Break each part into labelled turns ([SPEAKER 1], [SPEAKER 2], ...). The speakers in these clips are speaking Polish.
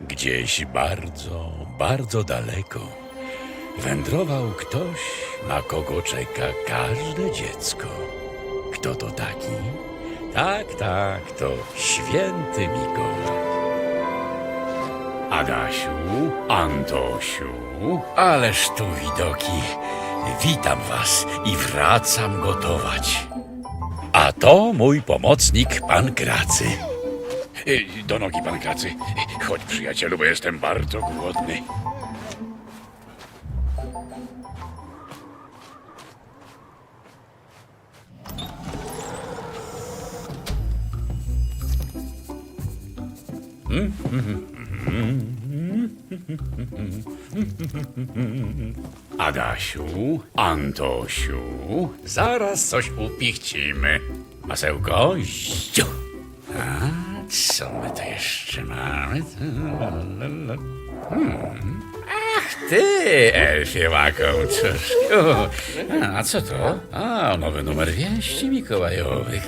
[SPEAKER 1] Gdzieś bardzo, bardzo daleko wędrował ktoś, na kogo czeka każde dziecko. Kto to taki? Tak, tak, to święty Mikołaj. Adasiu, Antosiu, ależ tu widoki. Witam was i wracam gotować. A to mój pomocnik, pan Kracy. Do nogi, pan Kracy. Chodź, przyjacielu, bo jestem bardzo głodny. Adasiu, Antosiu, zaraz coś upichcimy. Masełko, ździu. A co my tu jeszcze mamy? Hmm. Ach ty, Elfie Łakołczuszku. A co to? A, nowy numer wieści mikołajowych.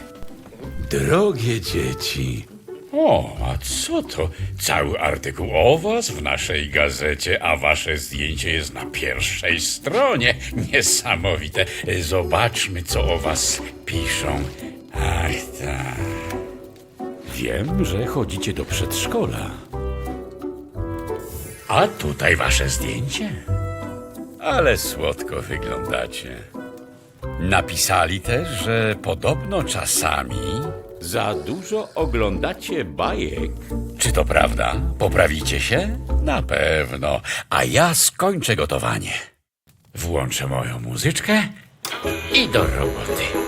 [SPEAKER 1] Drogie dzieci. O, a co to? Cały artykuł o was w naszej gazecie, a wasze zdjęcie jest na pierwszej stronie. Niesamowite. Zobaczmy, co o was piszą. Ach tak. Wiem, że chodzicie do przedszkola. A tutaj wasze zdjęcie? Ale słodko wyglądacie. Napisali też, że podobno czasami za dużo oglądacie bajek. Czy to prawda? Poprawicie się? Na pewno. A ja skończę gotowanie. Włączę moją muzyczkę i do roboty.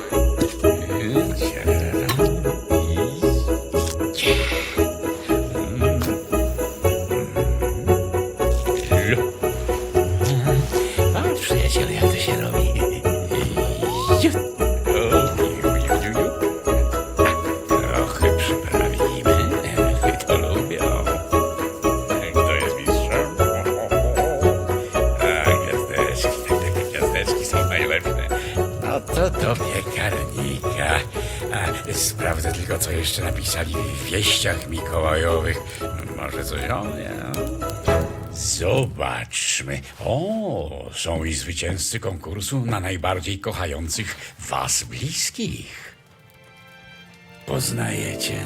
[SPEAKER 1] Przyjacielu, jak to się robi. Trochę przyprawimy. To lubią. Kto jest mistrzem? A, gwiazdeczki, tak, tak, są najlepsze. No to do piekarnika. A, sprawdzę tylko, co jeszcze napisali w wieściach mikołajowych. Może coś o mnie. Zobaczmy. O, są i zwycięzcy konkursu na najbardziej kochających was bliskich. Poznajecie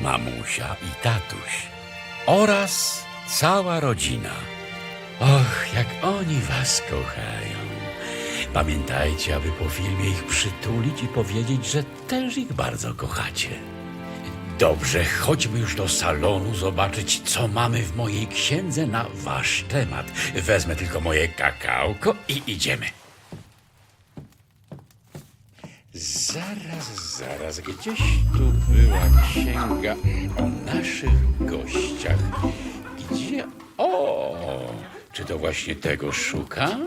[SPEAKER 1] mamusia i tatuś oraz cała rodzina. Och, jak oni was kochają. Pamiętajcie, aby po filmie ich przytulić i powiedzieć, że też ich bardzo kochacie. Dobrze, chodźmy już do salonu zobaczyć, co mamy w mojej księdze na wasz temat. Wezmę tylko moje kakałko i idziemy. Zaraz, zaraz, gdzieś tu była księga o naszych gościach. Gdzie? O, czy to właśnie tego szukam?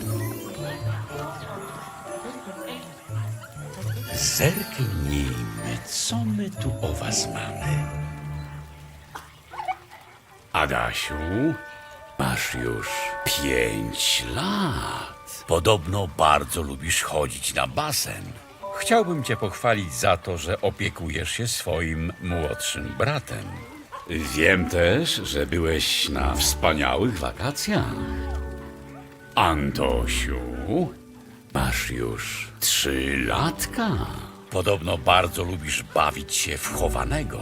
[SPEAKER 1] Zerknijmy, co my tu o was mamy. Adasiu, masz już pięć lat. Podobno bardzo lubisz chodzić na basen. Chciałbym cię pochwalić za to, że opiekujesz się swoim młodszym bratem. Wiem też, że byłeś na wspaniałych wakacjach. Antosiu, masz już trzy latka. Podobno bardzo lubisz bawić się w chowanego.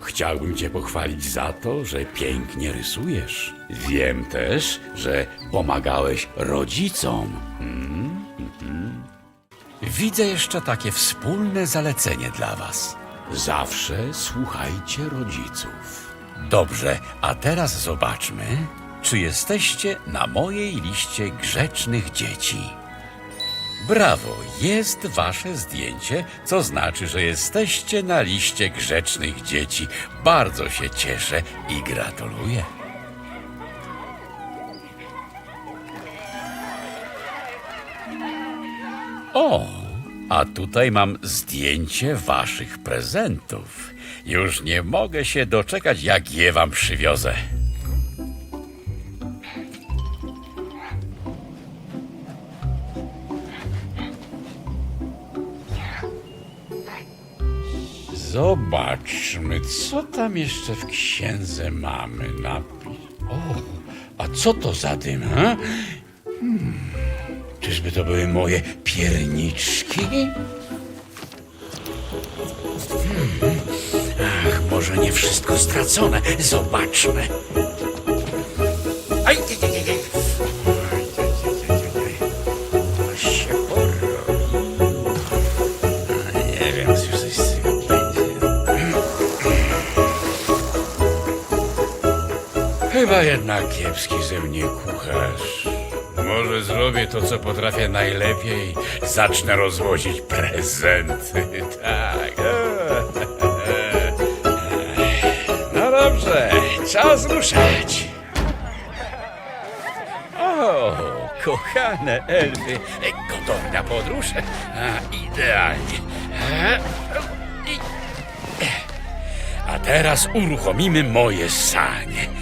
[SPEAKER 1] Chciałbym cię pochwalić za to, że pięknie rysujesz. Wiem też, że pomagałeś rodzicom. Mm, mhm. Widzę jeszcze takie wspólne zalecenie dla was. Zawsze słuchajcie rodziców. Dobrze, a teraz zobaczmy, czy jesteście na mojej liście grzecznych dzieci. Brawo, jest wasze zdjęcie, co znaczy, że jesteście na liście grzecznych dzieci. Bardzo się cieszę i gratuluję. O, a tutaj mam zdjęcie waszych prezentów. Już nie mogę się doczekać, jak je wam przywiozę. Zobaczmy, co tam jeszcze w księdze mamy. Napis. O, a co to za dym, ha? Hmm, czyżby to były moje pierniczki? Hmm, ach, może nie wszystko stracone. Zobaczmy. Chyba jednak kiepski ze mnie kucharz. Może zrobię to, co potrafię najlepiej. Zacznę rozwozić prezenty. Tak. No dobrze, czas ruszać. O, kochane elfy, gotowe na podróż? A, idealnie. A teraz uruchomimy moje sanie.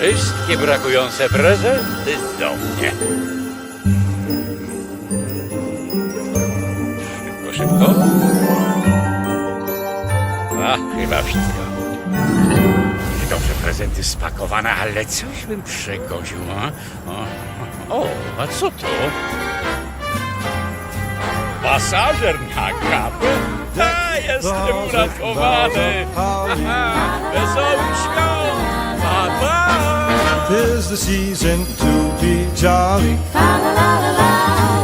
[SPEAKER 1] Wszystkie brakujące prezenty do mnie. Szybko, szybko. A, chyba wszystko. Dobrze, prezenty spakowane, ale coś bym przegoził, a? O, a co to? Pasażer na kapę? Ta, jestem uratowany! Aha, Wesołych świąt!
[SPEAKER 2] Tis the season to be jolly.
[SPEAKER 3] Fa la la la la